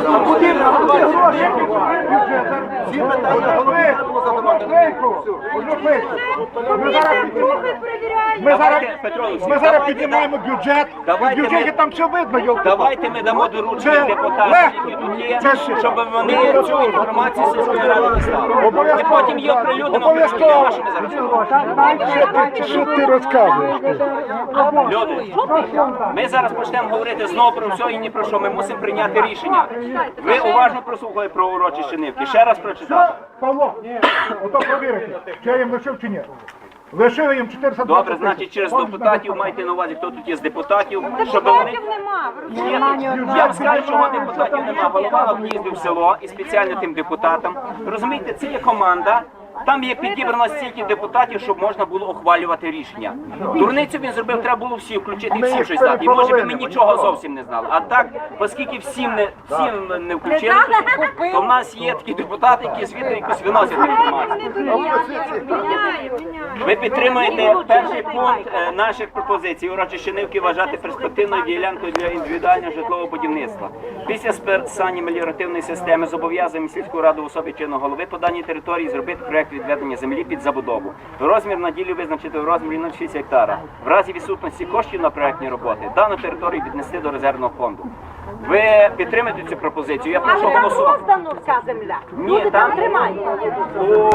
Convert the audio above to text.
Всі питання голови треба задавати. Ми зараз Ми піднімаємо бюджет. В бюджеті там все видно, йолки. Давайте ми дамо доручення депутатам, щоб вони цю інформацію сільської ради дістали. І потім її оприлюднимо. Обов'язково. Вашими зараз. Що ти, що ти розказуєш? Люди, ми зараз почнемо говорити знову про все і ні про що. Ми мусимо прийняти рішення. Ви уважно прослухали про урочище Нивки. Ще раз прочитати. Павло, ото провірити, чи я їм лишив чи ні. Лишив їм 420 Добре, значить через депутатів майте на увазі, хто тут є з депутатів, щоб вони... нема. Я вам скажу, чого депутатів нема. Голова об'їздив село і спеціально тим депутатам. Розумієте, це є команда. Там є підібрано стільки депутатів, щоб можна було ухвалювати рішення. Дурницю він зробив, треба було всі включити, всі щось дати. І може би ми нічого зовсім не знали. А так, оскільки всім не всім не включили, то в нас є такі депутати, які звідти якось виносять інформацію. Ви підтримуєте перший пункт е, наших пропозицій. Урочище Нивки вважати перспективною ділянкою для індивідуального житлового будівництва. Після списання меліоративної системи зобов'язуємо сільську раду в особі чинного голови по даній території зробити проект відведення землі під забудову. Розмір на ділі визначити в розмірі 0,6 гектара. В разі відсутності коштів на проектні роботи дану територію віднести до резервного фонду. Ви підтримуєте цю пропозицію? Я прошу голосувати. роздано вся земля. Ні, там тримають. у